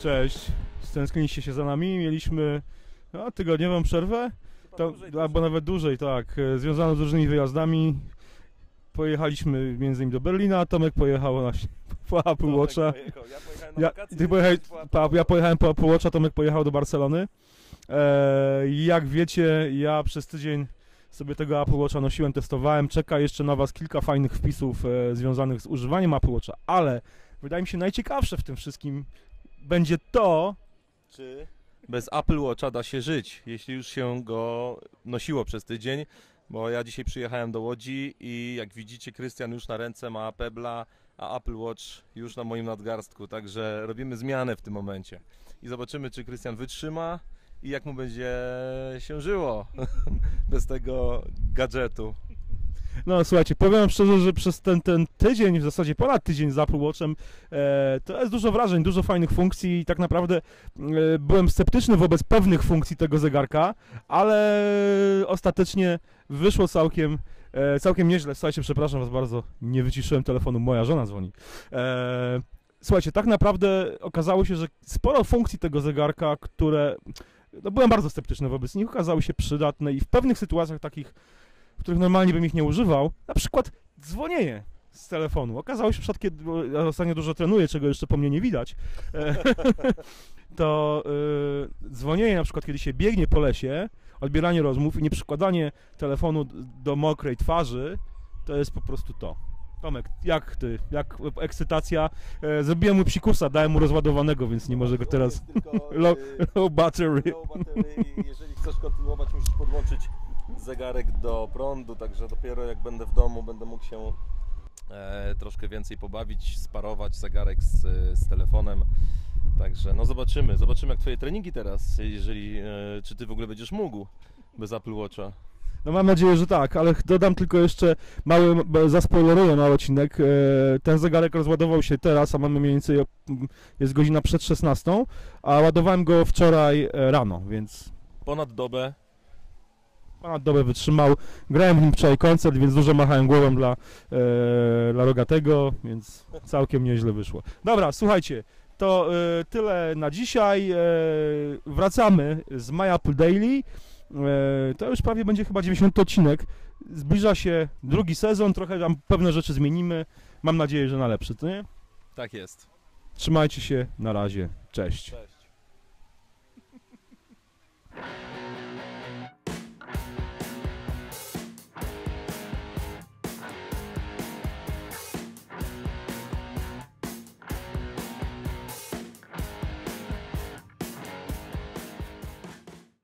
Cześć. Stęskniliście się za nami. Mieliśmy no, tygodniową przerwę, to, albo nawet dłużej, tak, e, związaną z różnymi wyjazdami. Pojechaliśmy między innymi do Berlina, Tomek pojechał na, po Apple Watcha. Ja ty pojechałeś, po ja pojechałem po Apple Watcha, Tomek pojechał do Barcelony. E, jak wiecie, ja przez tydzień sobie tego Apple Watcha nosiłem, testowałem. Czeka jeszcze na Was kilka fajnych wpisów e, związanych z używaniem Apple Watcha, ale wydaje mi się najciekawsze w tym wszystkim będzie to, Czy bez Apple Watcha da się żyć, jeśli już się go nosiło przez tydzień? Bo ja dzisiaj przyjechałem do Łodzi i jak widzicie, Krystian już na ręce ma Pebla, a Apple Watch już na moim nadgarstku, także robimy zmianę w tym momencie. I zobaczymy, czy Krystian wytrzyma i jak mu będzie się żyło bez tego gadżetu. No słuchajcie, powiem szczerze, że przez ten, ten tydzień, w zasadzie ponad tydzień z Apple Watchem, e, to jest dużo wrażeń, dużo fajnych funkcji i tak naprawdę e, byłem sceptyczny wobec pewnych funkcji tego zegarka, ale ostatecznie wyszło całkiem, e, całkiem nieźle. Słuchajcie, przepraszam was bardzo, nie wyciszyłem telefonu, moja żona dzwoni. E, słuchajcie, tak naprawdę okazało się, że sporo funkcji tego zegarka, które no, byłem bardzo sceptyczny wobec nich, okazały się przydatne i w pewnych sytuacjach takich których normalnie bym ich nie używał, na przykład dzwonienie z telefonu. Okazało się, że kiedy ja ostatnio dużo trenuję, czego jeszcze po mnie nie widać, e, to y, dzwonienie na przykład, kiedy się biegnie po lesie, odbieranie rozmów i nie przykładanie telefonu do mokrej twarzy, to jest po prostu to. Tomek, jak ty, jak ekscytacja? E, zrobiłem mu psikusa, dałem mu rozładowanego, więc nie może go teraz... Low, low battery. low battery jeżeli chcesz kontynuować, musisz podłączyć zegarek do prądu, także dopiero jak będę w domu, będę mógł się e, troszkę więcej pobawić, sparować zegarek z, z telefonem. Także no zobaczymy, zobaczymy jak twoje treningi teraz, jeżeli, e, czy ty w ogóle będziesz mógł bez Apple Watcha. No mam nadzieję, że tak, ale dodam tylko jeszcze mały, zaspoileruję mały odcinek. E, Ten zegarek rozładował się teraz, a mamy mniej więcej, jest godzina przed 16, a ładowałem go wczoraj e, rano, więc Ponad dobę ponad dobę wytrzymał. Grałem w nim wczoraj koncert, więc dużo machałem głową dla, e, dla Rogatego, więc całkiem nieźle wyszło. Dobra, słuchajcie, to e, tyle na dzisiaj. E, wracamy z My Apple Daily. E, to już prawie będzie chyba 90 odcinek. Zbliża się drugi sezon, trochę tam pewne rzeczy zmienimy. Mam nadzieję, że na lepszy, to nie? tak jest. Trzymajcie się, na razie, cześć. Cześć.